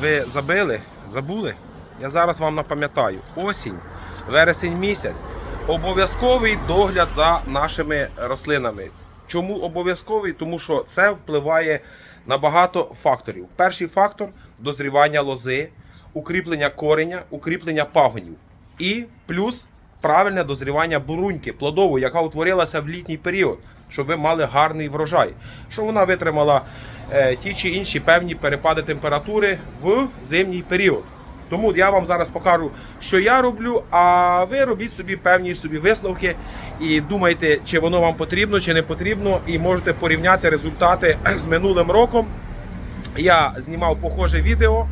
ви забили, забули? Я зараз вам напам'ятаю. Осінь, вересень місяць. Обов'язковий догляд за нашими рослинами. Чому обов'язковий? Тому що це впливає на багато факторів. Перший фактор дозрівання лози, укріплення кореня, укріплення пагонів. І плюс правильне дозрівання буруньки плодової, яка утворилася в літній період, щоб ви мали гарний врожай, щоб вона витримала е, ті чи інші певні перепади температури в зимній період. Тому я вам зараз покажу, що я роблю, а ви робіть собі певні собі висновки і думайте, чи воно вам потрібно, чи не потрібно, і можете порівняти результати з минулим роком. Я знімав похоже відео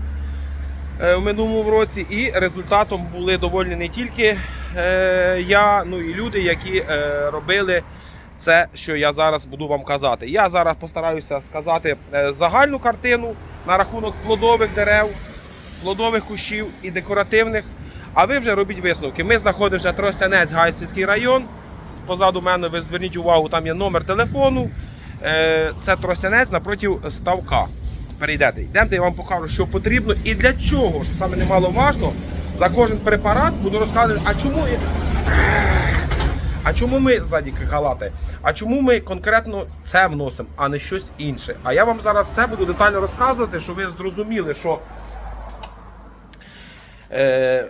е, в минулому році, і результатом були довольні не тільки я, ну і люди, які е, робили це, що я зараз буду вам казати. Я зараз постараюся сказати е, загальну картину на рахунок плодових дерев, плодових кущів і декоративних. А ви вже робіть висновки. Ми знаходимося Тростянець, Гайсинський район. Позаду мене ви зверніть увагу, там є номер телефону. Е, Це Тростянець напроти ставка. Перейдете. Йдемте, я вам покажу, що потрібно і для чого, що саме немаловажно, за кожен препарат буду розказувати, а чому. А чому ми ззаді калати? А чому ми конкретно це вносимо, а не щось інше? А я вам зараз все буду детально розказувати, щоб ви зрозуміли, що. Е,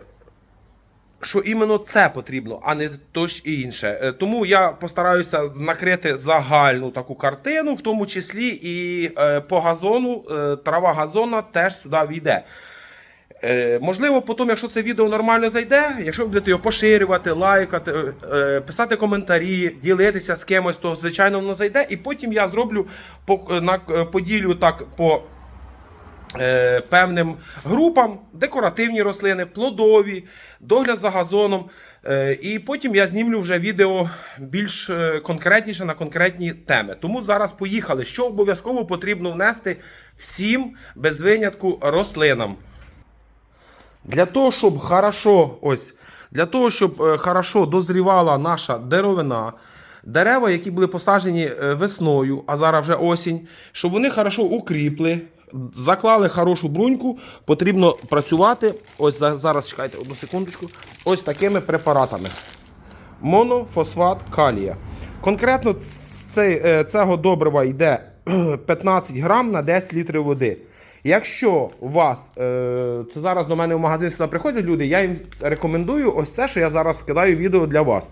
що іменно це потрібно, а не то і інше. Е, Тому я постараюся накрити загальну таку картину, в тому числі і е, по газону, е, трава газона теж сюди війде. Е, можливо, потім, якщо це відео нормально зайде, якщо ви будете його поширювати, лайкати, е, писати коментарі, ділитися з кимось, то звичайно воно зайде. І потім я зроблю е, поділю так по певним групам, декоративні рослини, плодові, догляд за газоном. І потім я знімлю вже відео більш конкретніше на конкретні теми. Тому зараз поїхали. Що обов'язково потрібно внести всім без винятку рослинам. Для того, щоб хорошо, ось, для того, щоб е, хорошо дозрівала наша деревина, дерева, які були посаджені е, весною, а зараз вже осінь, щоб вони хорошо укріпли, заклали хорошу бруньку, потрібно працювати. Ось зараз чекайте одну секундочку. Ось такими препаратами. Монофосфат калія. Конкретно цей, е, цього добрива йде 15 грам на 10 літрів води. Якщо у вас е, це зараз до мене в магазин сюди приходять люди, я їм рекомендую ось це, що я зараз скидаю відео для вас.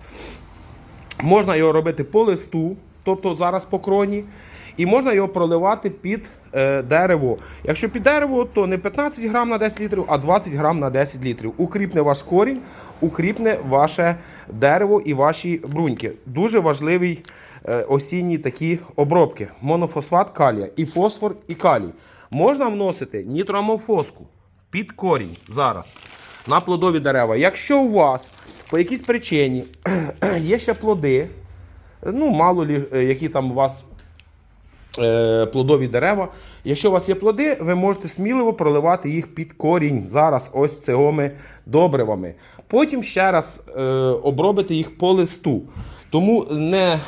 Можна його робити по листу, тобто зараз по кроні, і можна його проливати під е, дерево. Якщо під дерево, то не 15 грам на 10 літрів, а 20 грам на 10 літрів. Укріпне ваш корінь, укріпне ваше дерево і ваші бруньки. Дуже важливий осінні такі обробки. Монофосфат калія, і фосфор, і калій. Можна вносити нітроамофоску під корінь зараз на плодові дерева. Якщо у вас по якійсь причині є ще плоди, ну мало лі, е, які там у вас е, плодові дерева. Якщо у вас є плоди, ви можете сміливо проливати їх під корінь зараз ось цими добривами. Потім ще раз е, обробити їх по листу. Тому не, е,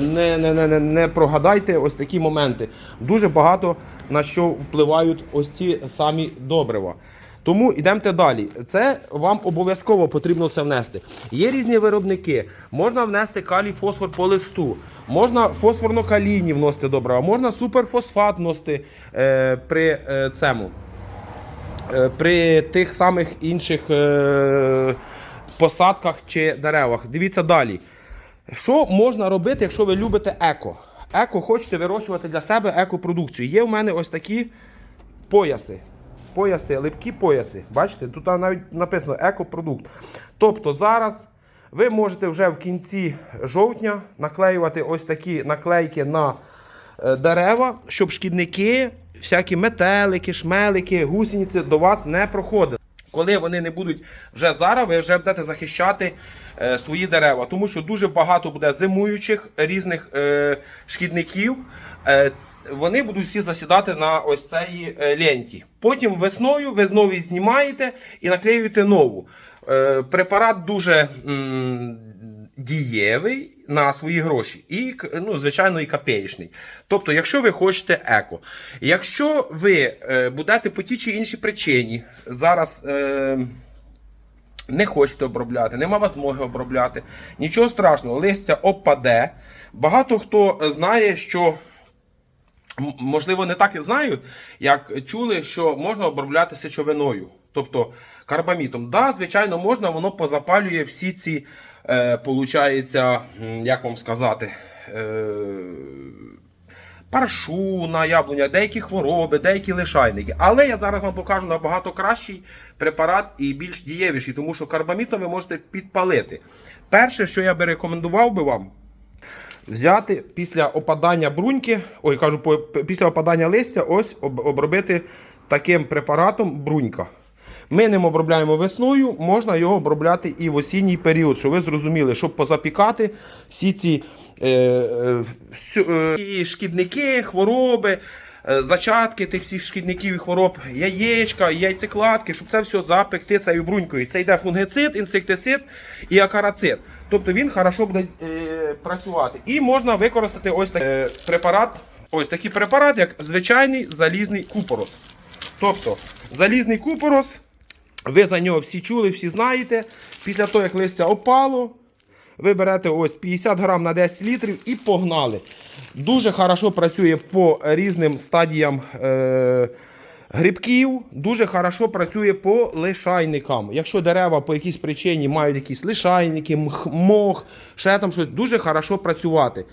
не, не, не, не, не прогадайте ось такі моменти. Дуже багато на що впливають ось ці самі добрива. Тому йдемте далі. Це вам обов'язково потрібно це внести. Є різні виробники. Можна внести калій фосфор по листу, можна фосфорно-калійні вносити добрива, можна суперфосфат вносити е, при е, цьому. Е, при тих самих інших е, посадках чи деревах. Дивіться далі. Що можна робити, якщо ви любите еко? Еко хочете вирощувати для себе екопродукцію. Є в мене ось такі пояси. Пояси, липкі пояси. Бачите, тут навіть написано екопродукт. Тобто зараз ви можете вже в кінці жовтня наклеювати ось такі наклейки на е, дерева, щоб шкідники, всякі метелики, шмелики, гусениці до вас не проходили. Коли вони не будуть вже зараз, ви вже будете захищати е, свої дерева, тому що дуже багато буде зимуючих різних е, шкідників. Е, вони будуть всі засідати на ось цій е, ленті. Потім весною ви знову знімаєте і наклеюєте нову. Е, препарат дуже м, дієвий. На свої гроші. І, ну, звичайно, і копеєчний. Тобто, якщо ви хочете еко, якщо ви е, будете по тій чи іншій причині зараз. Е, не хочете обробляти, нема змоги обробляти. Нічого страшного, листя опаде. Багато хто знає, що можливо не так і знають, як чули, що можна обробляти сечовиною, тобто карбамітом. Да, звичайно, можна, воно позапалює всі ці, е, получається, як вам сказати. Е, паршу на яблуня, деякі хвороби, деякі лишайники. Але я зараз вам покажу набагато кращий препарат і більш дієвіший, тому що карбамітом ви можете підпалити. Перше, що я би рекомендував би вам, взяти після опадання бруньки, ой, кажу, після опадання листя, ось обробити таким препаратом брунька. Ми ним обробляємо весною, можна його обробляти і в осінній період, щоб ви зрозуміли, щоб позапікати всі ці е, е, е, шкідники, хвороби, е, зачатки тих всіх шкідників і хвороб, яєчка, яйцекладки, щоб це все запекти цією брунькою. Це йде фунгицид, інсектицид і акарацид. Тобто він хорошо буде е, працювати. І можна використати ось такий е, препарат, ось такий препарат, як звичайний залізний купорос. Тобто залізний купорос, ви за нього всі чули, всі знаєте. Після того, як листя опало, ви берете ось 50 грам на 10 літрів і погнали. Дуже хорошо працює по різним стадіям е, грибків, дуже хорошо працює по лишайникам. Якщо дерева по якійсь причині мають якісь лишайники, мох, ще там щось, дуже хорошо працювати.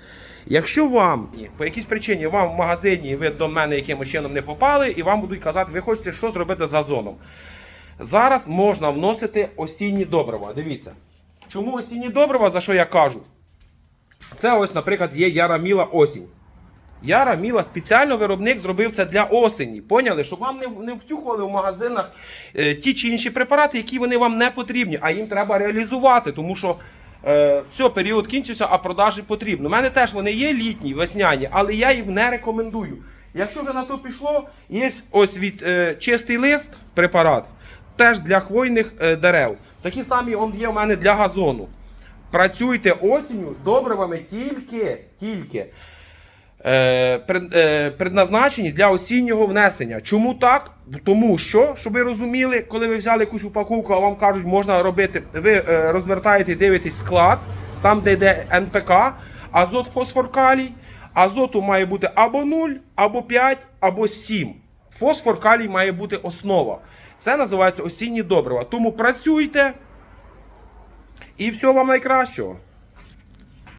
Якщо вам по якійсь причині вам в магазині ви до мене якимось чином не попали, і вам будуть казати, ви хочете що зробити з озоном. Зараз можна вносити осінні добрива. Дивіться. Чому осінні добрива, за що я кажу? Це ось, наприклад, є Яраміла осінь. Яраміла спеціально виробник зробив це для осені. Поняли? Щоб вам не, не втюхували в магазинах е, ті чи інші препарати, які вони вам не потрібні, а їм треба реалізувати, тому що е, все, період кінчився, а продажі потрібно. У мене теж вони є літні, весняні, але я їх не рекомендую. Якщо вже на то пішло, є ось від е, чистий лист препарат, теж для хвойних е, дерев. Такі самі он є у мене для газону. Працюйте осінню добривами тільки, тільки е, е, предназначені для осіннього внесення. Чому так? Тому що, щоб ви розуміли, коли ви взяли якусь упаковку, а вам кажуть, можна робити, ви е, розвертаєте і дивитесь склад, там, де йде НПК, азот, фосфор, калій. Азоту має бути або 0, або 5, або 7. Фосфор, калій має бути основа. Це називається осінні добрива. Тому працюйте і всього вам найкращого.